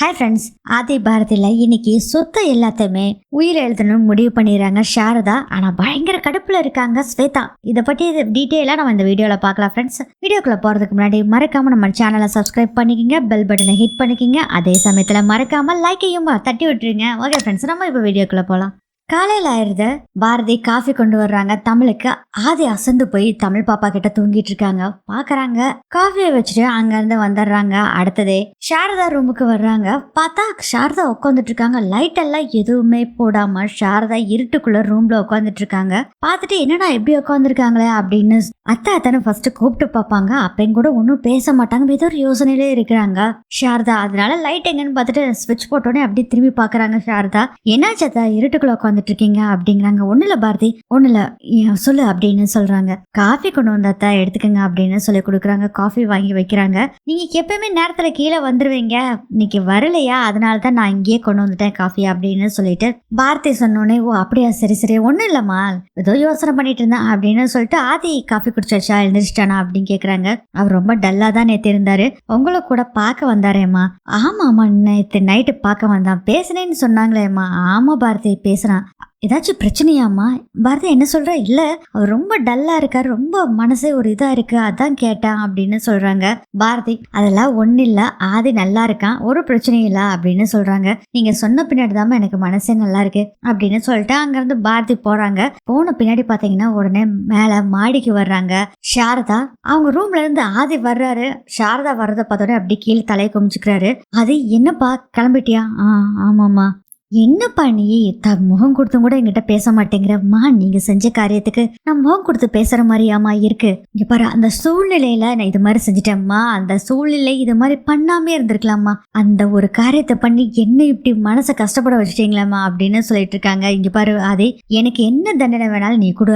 Hi friends ஆதி பாரதியில் இன்னைக்கு சொத்தை எல்லாத்தையுமே உயிர் எழுதணும்னு முடிவு பண்ணிடுறாங்க சாரதா. ஆனால் பயங்கர கடுப்பில் இருக்காங்க ஸ்வேதா. இதை பற்றி டீட்டெயிலாக நம்ம இந்த வீடியோவில் பார்க்கலாம் ஃப்ரெண்ட்ஸ் வீடியோக்குள்ளே போகிறதுக்கு முன்னாடி மறக்காமல் நம்ம சேனலை சப்ஸ்கிரைப் பண்ணிக்கிங்க பெல் பட்டனை ஹிட் பண்ணிக்கிங்க. அதே சமயத்தில் மறக்காமல் லைக்கையும் தட்டி விட்டுருங்க. ஓகே ஃப்ரெண்ட்ஸ் நம்ம இப்போ வீடியோக்குள்ளே போகலாம் காலையில் ஆயிடுது பாரதி காஃபி கொண்டு வர்றாங்க தமிழுக்கு. ஆதி அசந்து போய் தமிழ் பாப்பா கிட்ட தூங்கிட்டு இருக்காங்க. பாக்குறாங்க. காஃபியை வச்சுட்டு அங்க இருந்து வந்துடுறாங்க. அடுத்ததே சாரதா ரூமுக்கு வர்றாங்க. பார்த்தா சாரதா உட்காந்துட்டு இருக்காங்க. லைட் எல்லாம் எதுவுமே போடாம சாரதா இருட்டுக்குள்ள ரூம்ல உட்காந்துட்டு இருக்காங்க. பார்த்துட்டு என்னடா எப்படி உட்காந்துருக்காங்களே அப்படின்னு அத்தை அத்தனை ஃபர்ஸ்ட் கூப்பிட்டு பார்ப்பாங்க. அப்பயும் கூட ஒன்றும் பேச மாட்டாங்க. ஏதோ ஒரு யோசனையிலே இருக்கிறாங்க. சாரதா அதனால லைட் எங்கன்னு பார்த்துட்டு ஸ்விட்ச் போட்டோன்னே அப்படியே திரும்பி பார்க்குறாங்க சாரதா. என்னாச்சு அத்தா? இருட்டுக்குள்ள உட்காந்துட்டு இருக்கீங்க அப்படிங்கிறாங்க. ஒன்றும் இல்லை பாரதி ஒன்றும் இல்லை சொல்லு அப்படின்னு சொல்றாங்க. காஃபி கொண்டு வந்தாத்தா எடுத்துக்கங்க அப்படின்னு சொல்லி கொடுக்குறாங்க. காஃபி வாங்கி வைக்கிறாங்க. நீங்க எப்பயுமே நேரத்துல கீழே வந்துருவீங்க. இன்னைக்கு வரலையா? அதனால தான் நான் இங்கேயே கொண்டு வந்துட்டேன் காஃபி அப்படின்னு சொல்லிட்டு பாரதி சொன்னோடனே ஓ அப்படியா? சரி சரி. ஒன்றும் இல்லைம்மா. ஏதோ யோசனை பண்ணிட்டு இருந்தேன் அப்படின்னு சொல்லிட்டு ஆதி காஃபி குடிச்சாச்சா? எழுந்திரிச்சிட்டானா? அப்படின்னு கேட்குறாங்க அவர் ரொம்ப டல்லாக தான் நேற்று இருந்தாரு. உங்களை கூட பார்க்க வந்தாரேம்மா. ஆமாம்மா நேற்று நைட்டு பார்க்க வந்தான். பேசுனேன்னு சொன்னாங்களேம்மா. ஆமாம் பாரதி பேசுகிறான் ஏதாச்சும் பிரச்சனையாம்மா? பாரதி என்ன சொல்கிறா இல்லை அவர் ரொம்ப டல்லாக இருக்கார். ரொம்ப மனசே ஒரு இதாக இருக்குது அதான் கேட்டேன் அப்படின்னு சொல்கிறாங்க பாரதி. அதெல்லாம் ஒன்றும் இல்லை ஆதி நல்லா இருக்கான். ஒரு பிரச்சனையும் இல்லை அப்படின்னு சொல்கிறாங்க நீங்கள் சொன்ன பின்னாடி தான் எனக்கு மனசே நல்லா இருக்கு அப்படின்னு சொல்லிட்டு அங்கேருந்து பாரதி போகிறாங்க போன பின்னாடி பார்த்தீங்கன்னா உடனே மேலே மாடிக்கு வர்றாங்க. சாரதா அவங்க ரூம்ல இருந்து ஆதி வர்றாரு. சாரதா வர்றதை பார்த்தோன்னே அப்படி கீழே தலையை குமிச்சுக்கிறாரு. அது என்னப்பா? கிளம்பிட்டியா? ஆ ஆமாம்மா. என்னப்பா நீ த முகம் கொடுத்தும் கூட என்கிட்ட பேச மாட்டேங்கிறம்மா நீங்க செஞ்ச காரியத்துக்கு நான் முகம் கொடுத்து பேசுற மாதிரியாமா இருக்கு. இங்க பாரு அந்த சூழ்நிலையில நான் இது மாதிரி செஞ்சிட்டேம்மா. அந்த சூழ்நிலை இது மாதிரி பண்ணாமே இருந்திருக்கலாம்மா. அந்த ஒரு காரியத்தை பண்ணி என்ன இப்படி மனசை கஷ்டப்பட வச்சுட்டீங்களாம்மா அப்படின்னு சொல்லிட்டு இருக்காங்க. இங்க பாரு அதே எனக்கு என்ன தண்டனை வேணாலும் நீ கொடு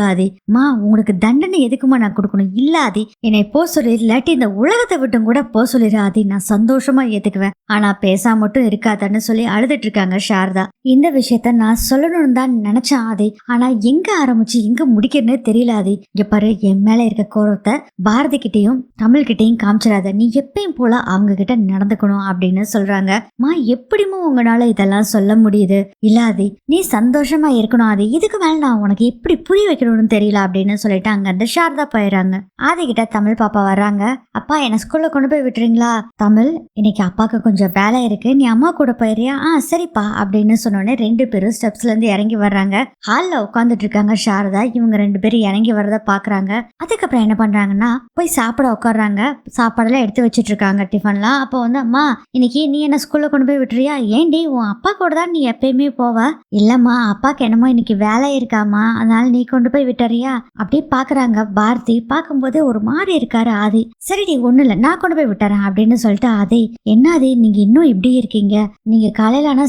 மா உங்களுக்கு தண்டனை எதுக்குமா நான் கொடுக்கணும்? இல்லாதே என்னை போ சொல்லி. இல்லாட்டி இந்த உலகத்தை விட்டும் கூட போ சொல்லிடு அதே நான் சந்தோஷமா ஏத்துக்குவேன். ஆனா பேசா மட்டும் இருக்காதன்னு சொல்லி அழுதுட்டு இருக்காங்க சாரதா. இந்த விஷயத்த நான் சொல்லணும்னு தான் நினைச்சேன் ஆதி. ஆனா எங்க ஆரம்பிச்சு எங்க முடிக்கிறதுனே தெரியல ஆதி. இங்க பாரு என் மேல இருக்க கோரத்தை பாரதி கிட்டயும் தமிழ் கிட்டையும் காமிச்சிடாத. நீ எப்பயும் போல அவங்க கிட்ட நடந்துக்கணும் அப்படின்னு சொல்றாங்க. மா எப்படிமோ உங்களால இதெல்லாம் சொல்ல முடியுது? இல்ல ஆதி நீ சந்தோஷமா இருக்கணும் ஆதி. இதுக்கு மேல நான் உனக்கு எப்படி புரிய வைக்கணும்னு தெரியல அப்படின்னு சொல்லிட்டு அங்க இருந்து சாரதா போயிடுறாங்க. ஆதி கிட்ட தமிழ் பாப்பா வர்றாங்க. அப்பா என்ன ஸ்கூல்ல கொண்டு போய் விட்டுறீங்களா? தமிழ் இன்னைக்கு அப்பாவுக்கு கொஞ்சம் வேலை இருக்கு. நீ அம்மா கூட போயிடுறியா? ஆ சரிப்பா அப்படின்னு சொன்னோடனே ரெண்டு பேரும் ஸ்டெப்ஸ்ல இருந்து இறங்கி வர்றாங்க. ஹால்ல உட்காந்துட்டு இருக்காங்க சாரதா. இவங்க ரெண்டு பேரும் இறங்கி வரத பாக்குறாங்க. அதுக்கப்புறம் என்ன பண்றாங்கன்னா போய் சாப்பிட உட்காடுறாங்க சாப்பாடெல்லாம் எடுத்து வச்சிட்டு இருக்காங்க டிஃபன்லாம் அப்போ வந்து அம்மா இன்னைக்கு நீ என்ன ஸ்கூல்ல கொண்டு போய் விட்டுறியா? ஏண்டி உன் அப்பா கூட தான் நீ எப்பயுமே போவ? இல்லம்மா அப்பாக்கு என்னமோ இன்னைக்கு வேலை இருக்காமா அதனால நீ கொண்டு போய் விட்டுறியா? அப்படியே பாக்குறாங்க பாரதி. பார்க்கும்போது ஒரு மாதிரி இருக்காரு ஆதி. சரிடி ஒண்ணு இல்ல. நான் கொண்டு போய் விட்டுறேன். அப்படின்னு சொல்லிட்டு ஆதி என்ன ஆதி? நீங்க இன்னும் இப்படி இருக்கீங்க. நீங்க காலையில ஆனா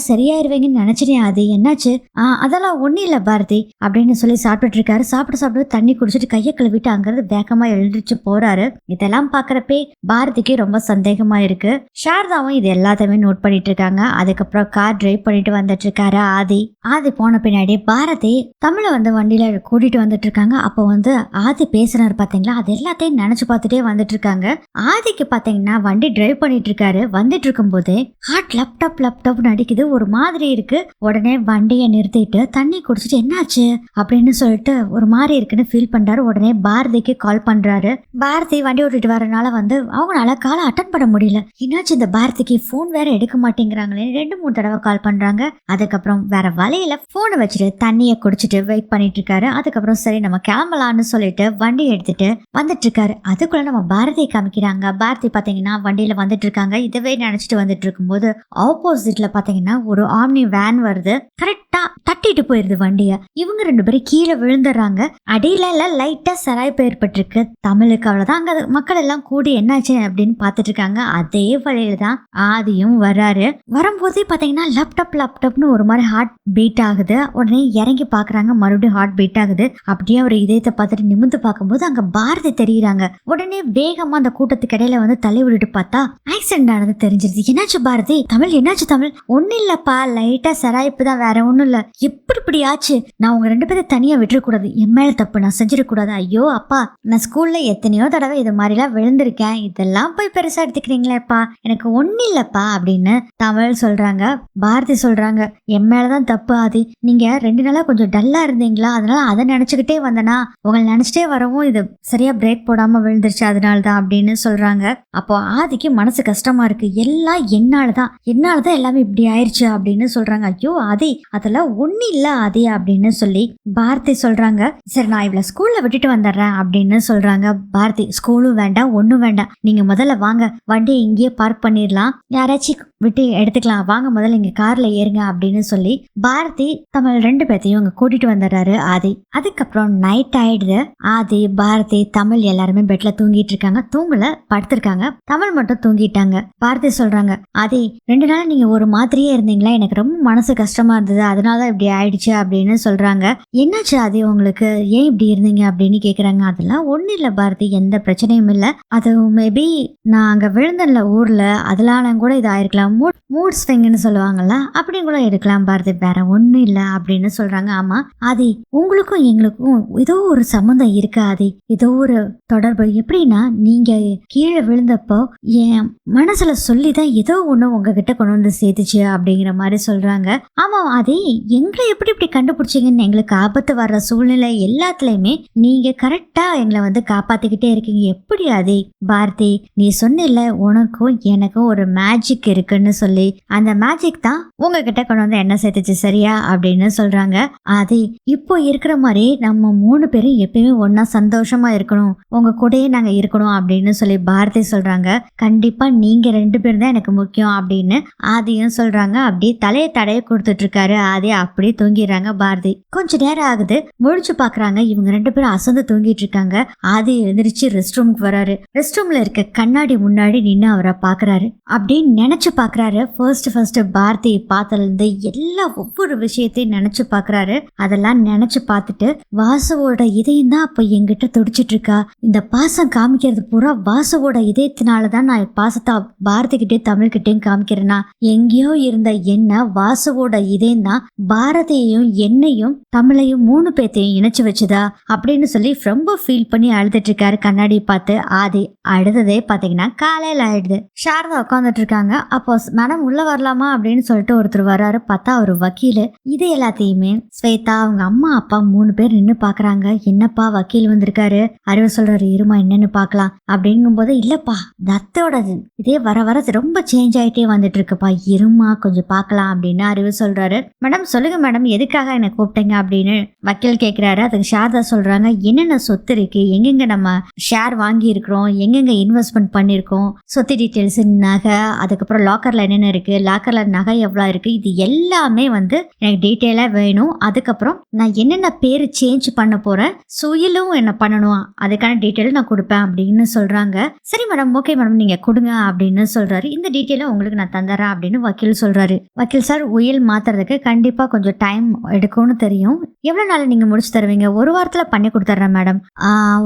அப்படின்னு நினைச்சிட்டேன் ஆதி என்னாச்சு? ஆ அதெல்லாம் ஒண்ணும் இல்ல பாரதி அப்படின்னு சொல்லி சாப்பிட்டுட்டு இருக்காரு. சாப்பிட்டு சாப்பிட்டு தண்ணி குடிச்சிட்டு கையை கழுவிட்டு அங்கிருந்து வேகமா எழுந்திரிச்சு போறாரு. இதெல்லாம் பாக்குறப்பே பாரதிக்கு ரொம்ப சந்தேகமா இருக்கு. சாரதாவும் இது எல்லாத்தையுமே நோட் பண்ணிட்டு இருக்காங்க. அதுக்கப்புறம் கார் டிரைவ் பண்ணிட்டு வந்துட்டு இருக்காரு ஆதி. ஆதி போன பின்னாடி பாரதி தமிழை வந்து வண்டியில கூட்டிட்டு வந்துட்டு இருக்காங்க. அப்போ வந்து ஆதி பேசுறாரு பாத்தீங்களா? அது எல்லாத்தையும் நினைச்சு பார்த்துட்டே வந்துட்டு இருக்காங்க. ஆதிக்கு பாத்தீங்கன்னா வண்டி டிரைவ் பண்ணிட்டு இருக்காரு. வந்துட்டு இருக்கும்போது ஹார்ட் லேப்டாப் லேப்டாப் நடிக்குது ஒரு மாதிரி இருக்கு. உடனே வண்டியை நிறுத்திட்டு தண்ணி குடிச்சிட்டு என்னாச்சு? அப்படின்னு சொல்லிட்டு ஒரு மாதிரி இருக்குன்னு ஃபீல் பண்றாரு. உடனே பாரதிக்கு கால் பண்றாரு. பாரதி வண்டி ஓட்டிட்டு வரனால வந்து அவங்களால காலை அட்டன் பண்ண முடியல. என்னாச்சு இந்த பாரதிக்கு? ஃபோன் வேற எடுக்க மாட்டேங்கிறாங்களே. ரெண்டு மூணு தடவை கால் பண்றாங்க. அதுக்கப்புறம் வேற வலையில போனை வச்சுட்டு தண்ணியை குடிச்சிட்டு வெயிட் பண்ணிட்டு இருக்காரு. அதுக்கப்புறம் சரி நம்ம கிளம்பலான்னு சொல்லிட்டு வண்டி எடுத்துட்டு வந்துட்டு இருக்காரு. அதுக்குள்ள நம்ம பாரதியை காமிக்கிறாங்க. பாரதி பாத்தீங்கன்னா வண்டியில வந்துட்டு இருக்காங்க. இதவே நினைச்சிட்டு வந்துட்டு இருக்கும்போது ஆப்போசிட்ல பாத்தீங்கன்னா ஒரு ஆம்னி வேன் வருது. கரெக்டா தட்டிட்டு போயிருது வண்டிய. இவங்க ரெண்டு பேரும் கீழே விழுந்துடுறாங்க. அடியில எல்லாம் லைட்டா சராய்ப்பு ஏற்பட்டிருக்கு. தமிழுக்கு அவ்வளவுதான். அங்க மக்கள் எல்லாம் கூடி என்னாச்சு அப்படின்னு பார்த்துட்டு இருக்காங்க அதே வழியில தான் ஆதியும் வராரு வரும்போதே பாத்தீங்கன்னா லேப்டாப் லேப்டாப்னு ஒரு மாதிரி ஹார்ட் பீட் ஆகுது. உடனே இறங்கி பாக்குறாங்க. மறுபடியும் ஹார்ட் பீட் ஆகுது. அப்படியே அவர் இதயத்தை பார்த்துட்டு நிமிந்து பார்க்கும்போது அங்க பாரதி தெரியுறாங்க. உடனே வேகமா அந்த கூட்டத்துக்கு இடையில வந்து தலை விட்டுட்டு பார்த்தா ஆக்சிடென்ட் ஆனது தெரிஞ்சிருது. என்னாச்சு பாரதி? தமிழ் என்னாச்சு தமிழ்? ஒன்னும் இல்லப்பா லைட் லைட்டா சராய்ப்பு தான் வேற ஒன்றும் இல்லை. எப்படி இப்படி ஆச்சு? நான் உங்க ரெண்டு பேரும் தனியா விட்டுறக்கூடாது. என் மேல தப்பு நான் செஞ்சிடக்கூடாது. ஐயோ அப்பா நான் ஸ்கூல்ல எத்தனையோ தடவை இது மாதிரிலாம் விழுந்திருக்கேன். இதெல்லாம் போய் பெருசா எடுத்துக்கிறீங்களேப்பா. எனக்கு ஒன்னும் இல்லப்பா அப்படின்னு தமிழ் சொல்றாங்க பாரதி சொல்றாங்க. என் மேலதான் தப்பு ஆதி. நீங்க ரெண்டு நாளா கொஞ்சம் டல்லா இருந்தீங்களா? அதனால அதை நினைச்சுக்கிட்டே வந்தனா உங்களை நினைச்சிட்டே வரவும் இது சரியா பிரேக் போடாம விழுந்துருச்சு அதனால தான் அப்படின்னு சொல்றாங்க. அப்போ ஆதிக்கு மனசு கஷ்டமா இருக்கு. எல்லாம் என்னாலதான். என்னாலதான் எல்லாமே இப்படி ஆயிடுச்சு அப்படின்னு சொல்றாங்க ஐயோ ஆதி அதெல்லாம் ஒண்ணு இல்ல ஆதி அப்படின்னு சொல்லி பாரதி சொல்றாங்க. சரி நான் இவ்வளோ ஸ்கூல்ல விட்டுட்டு வந்துடுறேன் அப்படின்னு சொல்றாங்க பாரதி. ஸ்கூலும் வேண்டாம் ஒண்ணும் வேண்டாம். நீங்க முதல்ல வாங்க. வண்டியை இங்கேயே பார்க் பண்ணிடலாம். யாராச்சும் விட்டு எடுத்துக்கலாம். வாங்க முதல்ல இங்க கார்ல ஏறுங்க அப்படின்னு சொல்லி பாரதி தமிழ் ரெண்டு பேர்த்தையும் இங்கே கூட்டிட்டு வந்துடுறாரு ஆதி. அதுக்கப்புறம் நைட் ஆயிடுது. ஆதி பாரதி தமிழ் எல்லாருமே பெட்ல தூங்கிட்டு இருக்காங்க. தூங்கல படுத்திருக்காங்க. தமிழ் மட்டும் தூங்கிட்டாங்க. பாரதி சொல்றாங்க ஆதி ரெண்டு நாள் நீங்க ஒரு மாதிரியே இருந்தீங்களா? எனக்கு ரொம்ப மனசு கஷ்டமா இருந்தது அதனால தான் இப்படி ஆயிடுச்சு அப்படின்னு சொல்றாங்க. என்னாச்சு அது உங்களுக்கு? ஏன் இப்படி இருந்தீங்க அப்படின்னு கேக்குறாங்க. அதெல்லாம் ஒண்ணு இல்லை பாரதி எந்த பிரச்சனையும் இல்லை. அது மேபி நான் அங்க விழுந்தேன்ல ஊர்ல அதனால கூட இது ஆயிருக்கலாம் மூட் மூட் ஸ்விங்குன்னு சொல்லுவாங்கல்ல அப்படின்னு கூட இருக்கலாம் பாரதி. வேற ஒன்றும் இல்லை அப்படின்னு சொல்றாங்க. ஆமா ஆதி உங்களுக்கும் எங்களுக்கும் ஏதோ ஒரு சம்மந்தம் இருக்கு ஆதி. ஏதோ ஒரு தொடர்பு. எப்படின்னா நீங்க கீழே விழுந்தப்போ என் மனசுல சொல்லிதான் ஏதோ ஒண்ணு உங்ககிட்ட கொண்டு வந்து சேர்த்துச்சு அப்படிங்கிற மாதிரி சொல் சொல்கிறாங்க ஆமா அதே எங்களை எப்படி இப்படி கண்டுபிடிச்சீங்கன்னு எங்களுக்கு ஆபத்து வர்ற சூழ்நிலை எல்லாத்துலயுமே நீங்க கரெக்டா எங்களை வந்து காப்பாற்றிக்கிட்டே இருக்கீங்க. எப்படி அதே பாரதி நீ சொன்னில்ல உனக்கும் எனக்கும் ஒரு மேஜிக் இருக்குன்னு சொல்லி. அந்த மேஜிக் தான் உங்ககிட்ட கொண்டு வந்து என்ன சேர்த்துச்சு சரியா? அப்படின்னு சொல்றாங்க. அதே இப்போ இருக்கிற மாதிரி நம்ம மூணு பேரும் எப்பயுமே ஒன்றா சந்தோஷமா இருக்கணும். உங்க கூடயே நாங்கள் இருக்கணும் அப்படின்னு சொல்லி பாரதி சொல்றாங்க. கண்டிப்பா நீங்க ரெண்டு பேரும் தான் எனக்கு முக்கியம் அப்படின்னு ஆதியும் சொல்றாங்க. அப்படியே தலையை தடையை கொடுத்துட்டு இருக்காரு அதே அப்படியே தூங்கிடுறாங்க பாரதி. கொஞ்ச நேரம் ஆகுது. முழிச்சு பாக்குறாங்க. இவங்க ரெண்டு பேரும் அசந்து தூங்கிட்டு இருக்காங்க ஆதி எழுந்திருச்சு ரெஸ்ட் ரூமுக்கு வராரு. ரெஸ்ட் ரூம்ல இருக்க கண்ணாடி முன்னாடி நின்று அவரை பாக்குறாரு. அப்படின்னு நினைச்சு பாக்குறாரு. ஃபர்ஸ்ட் ஃபர்ஸ்ட் பாரதியை பார்த்ததுல இருந்து எல்லா ஒவ்வொரு விஷயத்தையும் நினைச்சு பாக்குறாரு. அதெல்லாம் நினைச்சு பார்த்துட்டு வாசுவோட இதயம் தான் அப்ப என்கிட்ட துடிச்சிட்டு இருக்கா இந்த பாசம் காமிக்கிறது பூரா வாசுவோட இதயத்தினால தான் நான் பாசத்தை பாரதி கிட்டே தமிழ் கிட்டேயும் காமிக்கிறேன்னா எங்கேயோ இருந்த என்ன வாசுவோட இதயம் தான் பாரதியையும் என்னையும் தமிழையும் மூணு பேத்தையும் இணைச்சு வச்சுதா அப்படின்னு சொல்லி ரொம்ப ஃபீல் பண்ணி அழுதுட்டு இருக்காரு கண்ணாடி பார்த்து ஆதி அழுததே பார்த்தீங்கன்னா காலையில் ஆயிடுது. சாரதா உட்காந்துட்டு இருக்காங்க அப்போ மேடம் உள்ள வரலாமா? அப்படின்னு சொல்லிட்டு ஒருத்தர் வராரு. பார்த்தா அவர் வக்கீல். இது எல்லாத்தையுமே ஸ்வேதா அவங்க அம்மா அப்பா மூணு பேர் நின்று பாக்குறாங்க என்னப்பா வக்கீல் வந்திருக்காரு. அறிவு சொல்றாரு. இருமா என்னன்னு பார்க்கலாம். அப்படிங்கும்போது இல்லப்பா தத்தோட இதே வர வர ரொம்ப சேஞ்ச் ஆயிட்டே வந்துட்டு இருக்குப்பா இருமா கொஞ்சம் பார்க்கலாம் அப்படின்னு அறிவு சொல்றாரு. மேடம் சொல்லுங்க மேடம் எதுக்காக என்னை கூப்பிட்டீங்க? அப்படின்னு வக்கீல் கேட்கிறாரு அதுக்கு சாரதா சொல்றாங்க என்னென்ன சொத்து இருக்கு? எங்கெங்க நம்ம ஷேர் வாங்கி இருக்கிறோம் எங்கெங்க இன்வெஸ்ட்மெண்ட் பண்ணிருக்கோம் சொத்து டீட்டெயில்ஸ் நகை அதுக்கப்புறம் லாக்கர்ல என்னென்ன இருக்கு? லாக்கர்ல நகை எவ்வளோ இருக்கு? இது எல்லாமே வந்து எனக்கு டீட்டெயிலாக வேணும். அதுக்கப்புறம் நான் என்னென்ன பேர் சேஞ்ச் பண்ண போறேன்? சுயிலும் என்ன பண்ணணும். அதுக்கான டீட்டெயில் நான் கொடுப்பேன் அப்படின்னு சொல்றாங்க. சரி மேடம் ஓகே மேடம் நீங்க கொடுங்க அப்படின்னு சொல்றாரு. இந்த டீட்டெயிலும் உங்களுக்கு நான் தந்துடுறேன் அப்படின்னு வக்கீல் சொல்றாரு. வக்கீல் சார் உயில் மாத்துறதுக்கு கண்டிப்பா கொஞ்சம் டைம் எடுக்கும்னு தெரியும். எவ்வளவு நாள் நீங்க முடிச்சு தருவீங்க? ஒரு வாரத்துல பண்ணி கொடுத்துட்றேன் மேடம்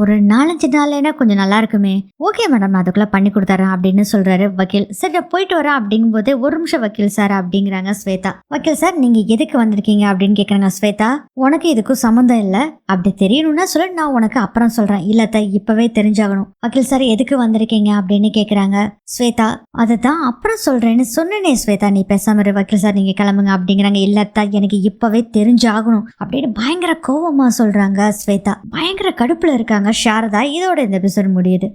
ஒரு நாலஞ்சு நாள்னா கொஞ்சம் நல்லா இருக்குமே. ஓகே மேடம் நான் அதுக்குள்ள பண்ணி கொடுத்துறேன் அப்படின்னு சொல்றாரு வக்கீல். சரி நான் போயிட்டு வரேன் அப்படிங்கும்போதே ஒரு நிமிஷம் வக்கீல் சார் அப்படிங்கிறாங்க ஸ்வேதா. வக்கீல் சார் நீங்க எதுக்கு வந்திருக்கீங்க அப்படின்னு கேக்குறாங்க ஸ்வேதா. உனக்கு இதுக்கும் சம்மந்தம் இல்லை. அப்படி தெரியணும்னா சொல்ல நான் உனக்கு அப்புறம் சொல்றேன். இல்லத்த இப்பவே தெரிஞ்சாகணும். வக்கீல் சார் எதுக்கு வந்திருக்கீங்க அப்படின்னு கேக்குறாங்க ஸ்வேதா. அதுதான் அப்புறம் சொல்றேன்னு சொன்னனே ஸ்வேதா நீ பேசாம இரு. வக்கீல் சார் நீங்க கிளம்புங்க அப்படிங்கிறாங்க. இல்லத்தா எனக்கு இப்பவே தெரிஞ்சாகணும் அப்படின்னு பயங்கர கோவமா சொல்றாங்க ஸ்வேதா. பயங்கர கடுப்புல இருக்காங்க சாரதா இதோட இந்த எபிசோட் முடியுது.